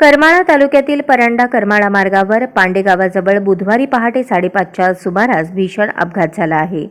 करमाळा तालुक्यातील परांडा करमाळा मार्गावर पांडेगावाजवळ बुधवारी पहाटे साडेपाचच्या सुमारास भीषण अपघात झाला आहे.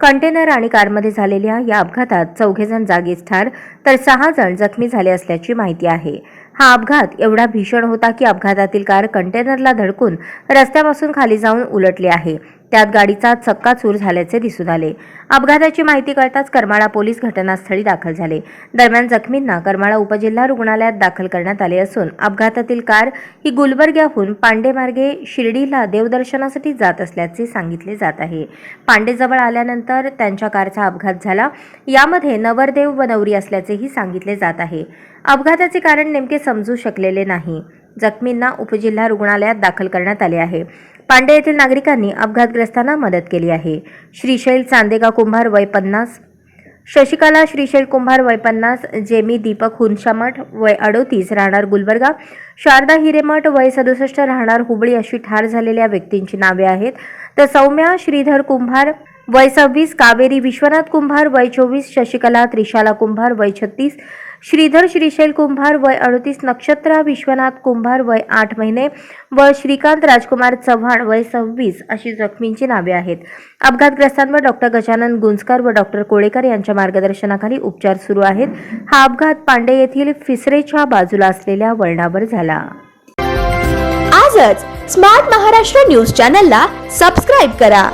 कंटेनर आणि कारमध्ये झालेल्या या अपघातात चौघेजण जागीच ठार तर सहा जण जखमी झाले असल्याची माहिती आहे. हा अपघात एवढा भीषण होता की अपघातातील कार कंटेनरला धडकून रस्त्यापासून खाली जाऊन उलटली आहे. त्यात गाडीचा चक्का चूर झाल्याचे दिसून आले. अपघाताची माहिती कळताच करमाळा पोलीस घटनास्थळी दाखल झाले. दरम्यान जखमींना करमाळा उपजिल्हा रुग्णालयात दाखल करण्यात आले असून अपघातातील कार ही गुलबर्ग्याहून पांडेमार्गे शिर्डीला देवदर्शनासाठी जात असल्याचे सांगितले जात आहे. पांडेजवळ आल्यानंतर त्यांच्या कारचा अपघात झाला. यामध्ये नवरदेव व नवरी असल्याचेही सांगितले जात आहे. अपघाताचे कारण नेमके समजू शकलेले नाही. जखमींना उपजिल्हा रुग्णालयात दाखल करण्यात आले आहे. पांडे येथील नागरिकांनी अपघातग्रस्तांना मदत केली आहे. श्रीशैल चांदेगा कुंभार वय पन्नास. शशिकला श्रीशैल कुंभार वय पन्नास जेमी दीपक हुनशामठ वय अडोतीस राहणार गुलबर्गा. शारदा हिरेमठ वय सदुसष्ट राहणार हुबळी अशी ठार झालेल्या व्यक्तींची नावे आहेत. तर सौम्या श्रीधर कुंभार वय सव्वीस कावेरी विश्वनाथ कुंभार वय चोवीस शशिकला त्रिशाला कुंभार वय छत्तीस श्रीधर श्रीशैल कुंभार वय अडतीस नक्षत्र विश्वनाथ कुंभार वय आठ महिने व श्रीकांत राजकुमार चव्हाण वय सव्वीस अशी जखमींची नावे आहेत. अपघातग्रस्तांवर डॉक्टर गजानन गुंजकर व डॉक्टर कोळेकर यांच्या मार्गदर्शनाखाली उपचार सुरू आहेत. हा अपघात पांडे येथील फिसरेच्या बाजूला असलेल्या वळणावर झाला. आजच स्मार्ट महाराष्ट्र न्यूज चॅनलला सबस्क्राईब करा.